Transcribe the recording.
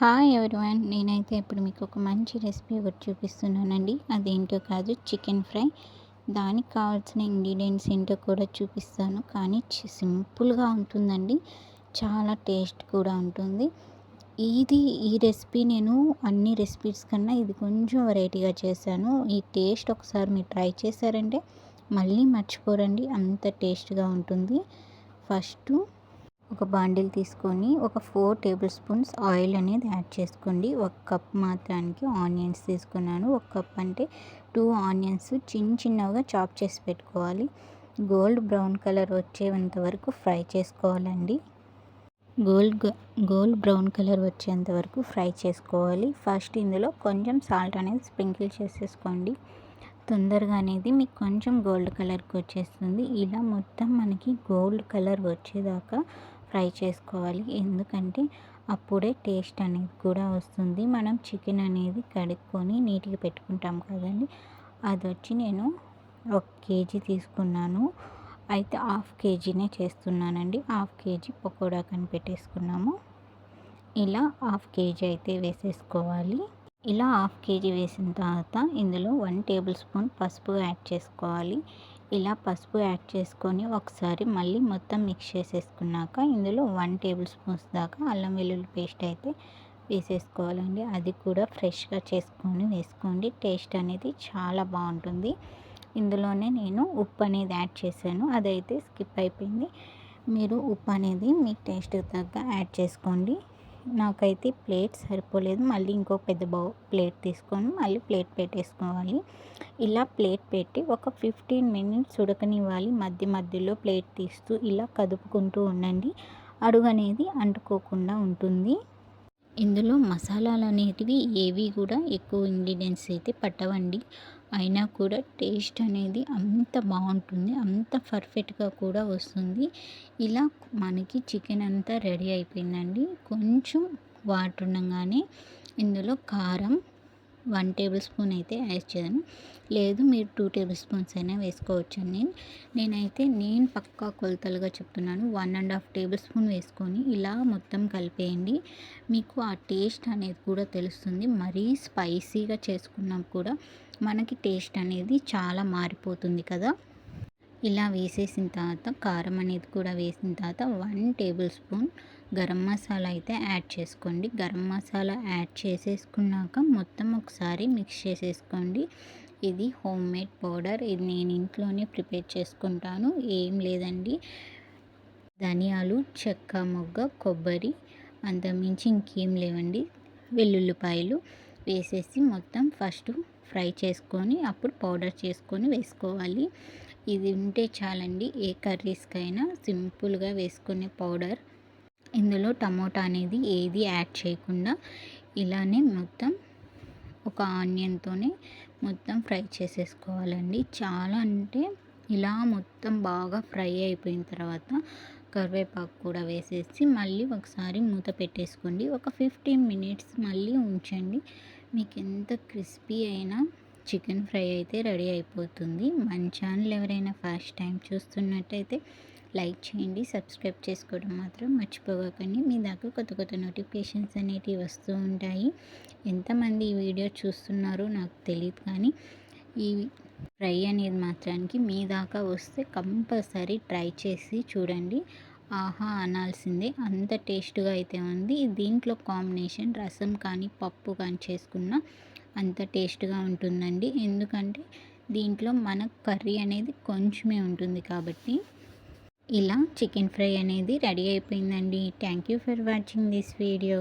Hi everyone నేనైతే ఇప్పుడు మీకు ఒక మంచి రెసిపీ ఒకటి చూపిస్తున్నానండి. అదేంటో కాదు చికెన్ ఫ్రై దానికి కావాల్సిన ఇంగ్రీడియంట్స్ ఏంటో కూడా చూపిస్తాను. కానీ సింపుల్గా ఉంటుందండి. చాలా టేస్ట్ కూడా ఉంటుంది. ఇది ఈ రెసిపీ నేను అన్ని రెసిపీస్ కన్నా ఇది కొంచెం వెరైటీగా చేశాను. ఈ టేస్ట్ ఒకసారి మీరు ట్రై చేశారంటే మళ్ళీ మర్చిపోరండి. అంత టేస్ట్గా ఉంటుంది. ఫస్ట్ ఒక బాండిల్ తీసుకొని ఒక ఫోర్ టేబుల్ స్పూన్స్ ఆయిల్ అనేది యాడ్ చేసుకోండి. ఒక కప్ మాత్రానికి ఆనియన్స్ తీసుకున్నాను. ఒక కప్ అంటే టూ ఆనియన్స్ చిన్న చిన్నగా చాప్ చేసి పెట్టుకోవాలి. గోల్డ్ బ్రౌన్ కలర్ వచ్చేంత వరకు ఫ్రై చేసుకోవాలండి. గోల్డ్ గోల్డ్ బ్రౌన్ కలర్ వచ్చేంత వరకు ఫ్రై చేసుకోవాలి. ఫస్ట్ ఇందులో కొంచెం సాల్ట్ అనేది స్ప్రింకిల్ చేసేసుకోండి. తొందరగా అనేది మీకు కొంచెం గోల్డ్ కలర్కి వచ్చేస్తుంది. ఇలా మొత్తం మనకి గోల్డ్ కలర్ వచ్చేదాకా ఫ్రై చేసుకోవాలి. ఎందుకంటే అప్పుడే టేస్ట్ అనేది కూడా వస్తుంది. మనం చికెన్ అనేది కడుక్కొని నీట్గా పెట్టుకుంటాం కదండి. అది వచ్చి నేను ఒక కేజీ తీసుకున్నాను. అయితే హాఫ్ కేజీనే చేస్తున్నానండి. హాఫ్ కేజీ పకోడా కని పెట్టేసుకున్నాము. ఇలా హాఫ్ కేజీ అయితే వేసేసుకోవాలి. ఇలా హాఫ్ కేజీ వేసిన తర్వాత ఇందులో వన్ టేబుల్ స్పూన్ పసుపు యాడ్ చేసుకోవాలి. ఇలా పసుపు యాడ్ చేసుకొని ఒకసారి మళ్ళీ మొత్తం మిక్స్ చేసేసుకున్నాక ఇందులో వన్ టేబుల్ స్పూన్స్ దాకా అల్లం వెల్లుల్లి పేస్ట్ అయితే వేసేసుకోవాలండి. అది కూడా ఫ్రెష్గా చేసుకొని వేసుకోండి. టేస్ట్ అనేది చాలా బాగుంటుంది. ఇందులోనే నేను ఉప్పు అనేది యాడ్ చేశాను. అదైతే స్కిప్ అయిపోయింది. మీరు ఉప్పు అనేది మీ టేస్ట్ తగ్గ యాడ్ చేసుకోండి. నాకైతే ప్లేట్ సరిపోలేదు. మళ్ళీ ఇంకో పెద్ద బౌ ప్లేట్ తీసుకొని మళ్ళీ ప్లేట్ పెట్టేసుకోవాలి. ఇలా ప్లేట్ పెట్టి ఒక ఫిఫ్టీన్ మినిట్స్ ఉడకనివ్వాలి. మధ్య మధ్యలో ప్లేట్ తీస్తూ ఇలా కదుపుకుంటూ ఉండండి. అడుగు అనేది అంటుకోకుండా ఉంటుంది. ఇందులో మసాలాలు అనేటివి ఏవి కూడా ఎక్కువ ఇంగ్రీడియంట్స్ అయితే పట్టవండి. అయినా కూడా టేస్ట్ అనేది అంత బాగుంటుంది అంత పర్ఫెక్ట్గా కూడా వస్తుంది. ఇలా మనకి చికెన్ అంతా రెడీ అయిపోయిందండి. కొంచెం వాటర్ ఉండగానే ఇందులో కారం వన్ టేబుల్ స్పూన్ అయితే యాడ్ చేయను లేదు మీరు టూ టేబుల్ స్పూన్స్ అయినా వేసుకోవచ్చు నేను నేనైతే నేను పక్కా కొలతలుగా చెప్తున్నాను. One and half tablespoon వేసుకొని ఇలా మొత్తం కలిపేయండి. మీకు ఆ టేస్ట్ అనేది కూడా తెలుస్తుంది. మరీ స్పైసీగా చేసుకున్నాం కూడా మనకి టేస్ట్ అనేది చాలా మారిపోతుంది కదా. ఇలా వేసేసిన తర్వాత కారం అనేది కూడా వేసిన తర్వాత one tablespoon garam masala అయితే యాడ్ చేసుకోండి. గరం మసాలా యాడ్ చేసేసుకున్నాక మొత్తం ఒకసారి మిక్స్ చేసేసుకోండి. ఇది హోమ్ మేడ్ పౌడర్. ఇది నేను ఇంట్లోనే ప్రిపేర్ చేసుకుంటాను. ఏం లేదండి. ధనియాలు చెక్క మొగ్గ కొబ్బరి అంతమించి ఇంకేం లేవండి. వెల్లుల్లిపాయలు వేసేసి మొత్తం ఫస్ట్ ఫ్రై చేసుకొని అప్పుడు పౌడర్ చేసుకొని వేసుకోవాలి. ఇది ఉంటే చాలండి. ఏ కర్రీస్కైనా సింపుల్గా వేసుకునే పౌడర్. ఇందులో టమోటా అనేది ఏది యాడ్ చేయకుండా ఇలానే మొత్తం ఒక ఆనియన్తోనే మొత్తం ఫ్రై చేసేసుకోవాలండి. చాలా అంటే ఇలా మొత్తం బాగా ఫ్రై అయిపోయిన తర్వాత కరివేపాకు కూడా వేసేసి మళ్ళీ ఒకసారి మూత పెట్టేసుకోండి. ఒక ఫిఫ్టీన్ మినిట్స్ మళ్ళీ ఉంచండి. మీకు ఎంత క్రిస్పీ అయినా చికెన్ ఫ్రై అయితే రెడీ అయిపోతుంది. మన ఛానల్ ఎవరైనా ఫస్ట్ టైం చూస్తున్నట్టయితే లైక్ చేయండి. సబ్స్క్రైబ్ చేసుకోవడం మాత్రం మర్చిపోకండి మీ దాకా కొత్త కొత్త నోటిఫికేషన్స్ అనేటివి వస్తూ ఉంటాయి. ఎంతమంది ఈ వీడియో చూస్తున్నారో నాకు తెలియదు కానీ ఈ ఫ్రై అనేది మాత్రానికి మీ దాకా వస్తే కంపల్సరీ ట్రై చేసి చూడండి. ఆహా అనాల్సిందే. అంత టేస్ట్గా అయితే ఉంది. దీంట్లో కాంబినేషన్ రసం కానీ పప్పు కానీ చేసుకున్న అంత టేస్ట్గా ఉంటుందండి. ఎందుకంటే దీంట్లో మన కర్రీ అనేది కొంచెమే ఉంటుంది కాబట్టి ఇలా చికెన్ ఫ్రై అనేది రెడీ అయిపోయిందండి. Thank you for watching this video.